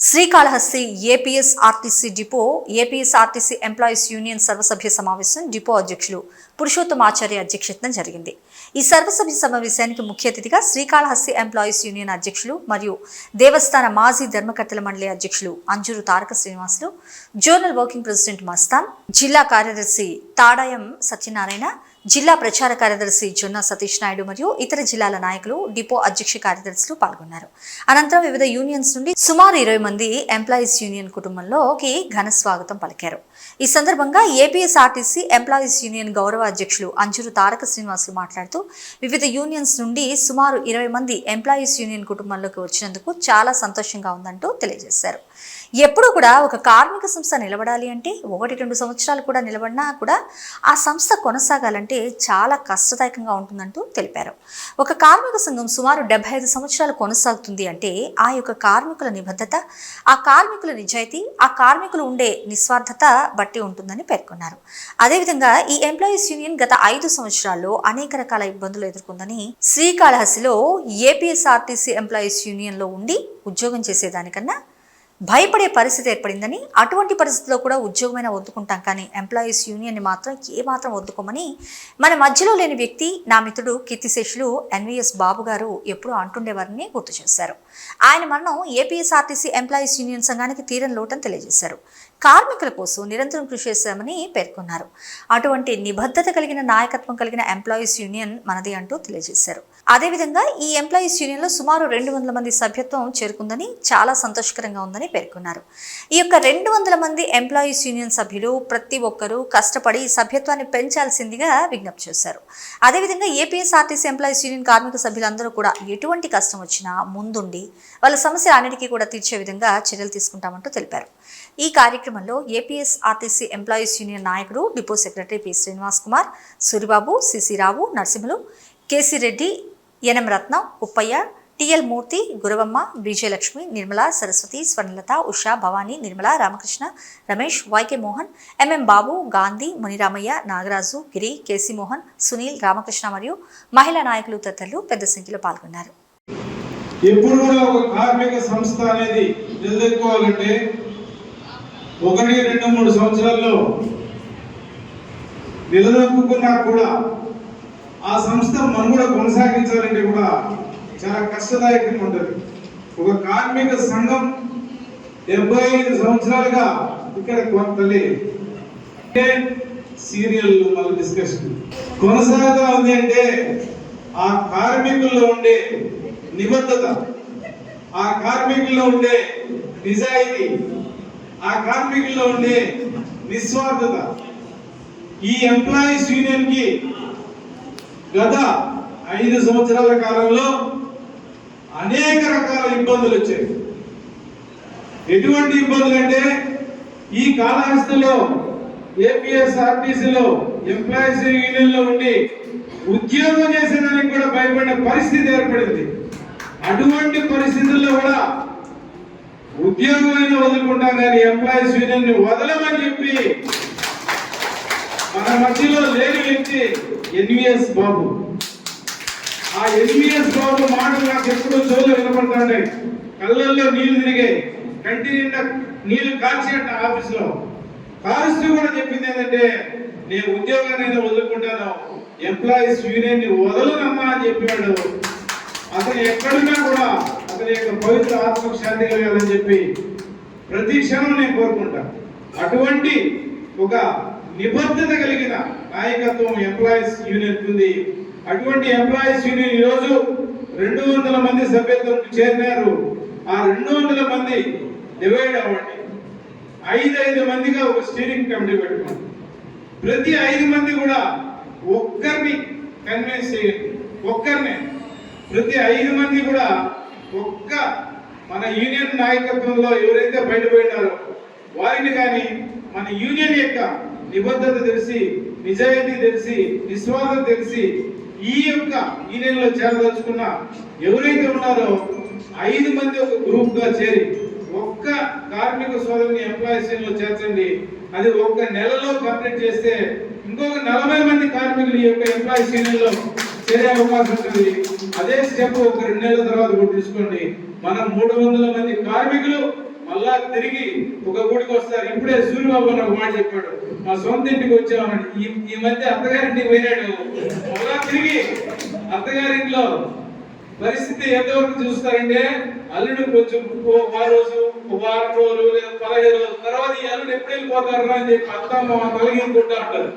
Srikalahasti APS RTC depot APS RTC employees union సర్వసభ్య సమావేశం depot అధ్యక్షులు పురుషోత్తమాచార్య అధ్యక్షతన జరిగింది. ఈ సర్వసభ్య సమావేశానికి ముఖ్య అతిథిగా శ్రీకాళహస్తి ఎంప్లాయీస్ యూనియన్ అధ్యక్షులు మరియు దేవస్థాన మాజీ ధర్మకర్తల మండలి అధ్యక్షులు Anjuru Taraka Srinivasulu zonal working president Mastan జిల్లా కార్యదర్శి తాడాయం సత్యనారాయణ జిల్లా ప్రచార కార్యదర్శి జొన్న సతీష్ నాయుడు మరియు ఇతర జిల్లాల నాయకులు డిపో అధ్యక్ష కార్యదర్శులు పాల్గొన్నారు. అనంతరం వివిధ యూనియన్స్ నుండి సుమారు ఇరవై మంది ఎంప్లాయీస్ యూనియన్ కుటుంబంలోకి ఘన స్వాగతం పలికారు. ఈ సందర్భంగా ఏపీఎస్ఆర్టీసీ ఎంప్లాయీస్ యూనియన్ గౌరవ అధ్యక్షులు అంజురు తారక శ్రీనివాసులు మాట్లాడుతూ వివిధ యూనియన్స్ నుండి సుమారు ఇరవై మంది ఎంప్లాయీస్ యూనియన్ కుటుంబంలోకి వచ్చినందుకు చాలా సంతోషంగా ఉందంటూ తెలియజేశారు. ఎప్పుడు కూడా ఒక కార్మిక సంస్థ నిలబడాలి అంటే ఒకటి రెండు సంవత్సరాలు కూడా నిలబడినా కూడా ఆ సంస్థ కొనసాగాలంటే చాలా కష్టదాయకంగా ఉంటుందంటూ తెలిపారు. ఒక కార్మిక సంఘం సుమారు డెబ్బై ఐదు సంవత్సరాలు కొనసాగుతుంది అంటే ఆ యొక్క కార్మికుల నిబద్ధత ఆ కార్మికుల నిజాయితీ ఆ కార్మికులు ఉండే నిస్వార్థత బట్టి ఉంటుందని పేర్కొన్నారు. అదేవిధంగా ఈ ఎంప్లాయీస్ యూనియన్ గత ఐదు సంవత్సరాల్లో అనేక రకాల ఇబ్బందులు ఎదుర్కొందని శ్రీకాళహస్తిలో ఏపీఎస్ఆర్టీసీ ఎంప్లాయీస్ యూనియన్లో ఉండి ఉద్యోగం చేసేదానికన్నా భయపడే పరిస్థితి ఏర్పడిందని అటువంటి పరిస్థితిలో కూడా ఉద్యోగమైన వద్దుకుంటాం కానీ ఎంప్లాయీస్ యూనియన్ని మాత్రం ఏ మాత్రం వద్దుకోమని మన మధ్యలో లేని వ్యక్తి నా మిత్రుడు కీర్తిశేషులు ఎన్విఎస్ బాబు గారు ఎప్పుడూ అంటుండేవారని గుర్తు చేశారు. ఆయన మరణం ఏపీఎస్ఆర్టీసీ ఎంప్లాయీస్ యూనియన్ సంఘానికి తీరని లోటని తెలియజేశారు. కార్మికుల కోసం నిరంతరం కృషి చేశామని పేర్కొన్నారు. అటువంటి నిబద్ధత కలిగిన నాయకత్వం కలిగిన ఎంప్లాయీస్ యూనియన్ మనది అంటూ తెలియజేశారు. అదేవిధంగా ఈ ఎంప్లాయీస్ యూనియన్లో సుమారు రెండు వందల మంది సభ్యత్వం చేరుకుందని చాలా సంతోషకరంగా ఉందని పేర్కొన్నారు. ఈ యొక్క రెండు వందల మంది ఎంప్లాయీస్ యూనియన్ సభ్యులు ప్రతి ఒక్కరూ కష్టపడి సభ్యత్వాన్ని పెంచాల్సిందిగా విజ్ఞప్తి చేశారు. అదేవిధంగా ఏపీఎస్ఆర్టీసీ ఎంప్లాయీస్ యూనియన్ కార్మిక సభ్యులందరూ కూడా ఎటువంటి కష్టం వచ్చినా ముందుండి వాళ్ళ సమస్య అన్నిటికీ కూడా తీర్చే విధంగా చర్యలు తీసుకుంటామంటూ తెలిపారు. ఈ కార్యక్రమంలో ఏపీఎస్ ఆర్టీసీ ఎంప్లాయీస్ యూనియన్ నాయకుడు depot secretary P Srinivas Kumar Suribabu Sisirao Narasimhulu KC Reddy Enam Ratnam Uppaiah TL Murthy Guravamma Vijayalakshmi Nirmala Saraswathi Swarnalatha Usha Bhavani Nirmala Ramakrishna Ramesh YK Mohan MM Babu Gandhi Muniramaiah Nagaraju Giri KC Mohan Sunil Ramakrishna మరియు మహిళా నాయకులు తదితరులు పెద్ద సంఖ్యలో పాల్గొన్నారు. ఎప్పుడు కూడా ఒక కార్మిక సంస్థ అనేది నిలదొక్కుకోవాలంటే ఒకటి రెండు మూడు సంవత్సరాల్లో నిలదొక్కున్నా కూడా ఆ సంస్థ మనుగడ కొనసాగించాలంటే కూడా చాలా కష్టదాయకంగా ఉంటుంది. ఒక కార్మిక సంఘం డెబ్బై ఐదు సంవత్సరాలుగా ఇక్కడ కొంతలే అంటే సీరియల్ మళ్ళీ డిస్కషన్. కొనసాగుతా ఉంది అంటే ఆ కార్మికుల్లో ఉండే నిబద్ధత. ఆ కార్మికుల్లో ఉండే నిజాయితీ ఆ కార్మికుల్లో ఉండే నిస్వార్థత. ఈ ఎంప్లాయీస్ యూనియన్కి గత ఐదు సంవత్సరాల కాలంలో అనేక రకాల ఇబ్బందులు వచ్చాయి. ఎటువంటి ఇబ్బందులు అంటే ఈ కాలహస్తిలో ఏపీఎస్ఆర్టీసీలో ఎంప్లాయీస్ యూనియన్లో ఉండి ఉద్యోగం చేసేదానికి కూడా భయపడిన పరిస్థితి ఏర్పడింది. అటువంటి పరిస్థితుల్లో కూడా ఉద్యోగమైన వదులుకుంటాం కానీ ఎంప్లాయీస్ యూనియన్ని వదలమని చెప్పి మన మధ్యలో లేని వ్యక్తి ఎన్విఎస్ బాబు. ఆ ఎన్విఎస్ బాబు మాటలు నాకు ఎప్పుడూ చెవులు వినపడుతుంటాయి కళ్ళల్లో నీళ్ళు తిరిగాయి కంటి నిండా నీళ్ళు కాల్చేట ఆఫీస్లో కాలుస్తూ కూడా చెప్పింది ఏంటంటే నేను ఉద్యోగాన్ని వదులుకుంటాను. ఎంప్లాయీస్ యూనియన్ని వదలనమ్మా అని చెప్పాడు అతను ఎక్కడున్నా కూడా అతని యొక్క పవిత్ర ఆత్మకు శాంతి కలగాలని చెప్పి ప్రతి క్షణం నేను కోరుకుంటా. అటువంటి ఒక నిబద్ధత కలిగిన నాయకత్వం ఎంప్లాయీస్ యూనియన్ ఉంది. అటువంటి ఎంప్లాయీస్ యూనియన్ ఈరోజు రెండు వందల మంది సభ్యత్వం చేరినారు. ఆ రెండు వందల మంది డివైడ్ అవ్వండి. ఐదు ఐదు మందిగా ఒక స్టీరింగ్ కమిటీ పెట్టుకోండి. ప్రతి ఐదు మంది కూడా ఒక్కరిని కన్విన్స్ చేయండి. ఒక్కరినే. ప్రతి ఐదు మంది కూడా ఒక్క మన యూనియన్ నాయకత్వంలో ఎవరైతే బయటపోయినారో వారిని కానీ మన యూనియన్ యొక్క నిబద్ధత తెలిసి నిజాయితీ తెలిసి నిస్వార్థం తెలిసి ఈ యొక్క యూనియన్లో చేరదలుచుకున్న ఎవరైతే ఉన్నారో ఐదు మంది ఒక గ్రూప్గా చేరి ఒక్క కార్మిక సోదరుని ఎంప్లాయీస్లో చేర్చండి. అది ఒక్క నెలలో కంప్లీట్ చేస్తే ఇంకొక నలభై మంది కార్మికులు ఈ యొక్క ఎంప్లాయీస్ చేరే అవకాశం ఉంటుంది అదే స్టెప్ ఒక రెండు నెలల తర్వాత కూడా తీసుకోండి. మనం మూడు వందల మంది కార్మికులు మళ్ళా తిరిగి ఒక గుడికి వస్తారు. ఇప్పుడే సూర్యబాబు అని ఒక మాట చెప్పాడు. మా సొంత ఇంటికి వచ్చామని. ఈ ఈ మధ్య అత్తగారింటికి పోయినాడు. మళ్ళా తిరిగి అత్తగారింట్లో పరిస్థితి ఎంతవరకు చూస్తారంటే అల్లుడు కొంచెం ఆ రోజు ఒక వారం రోజులు లేదా పదహైదు రోజుల తర్వాత ఈ అల్లుడు ఎప్పుడు వెళ్ళిపోతారు అని చెప్పి అత్త మా తొలగించుకుంటా అంటారు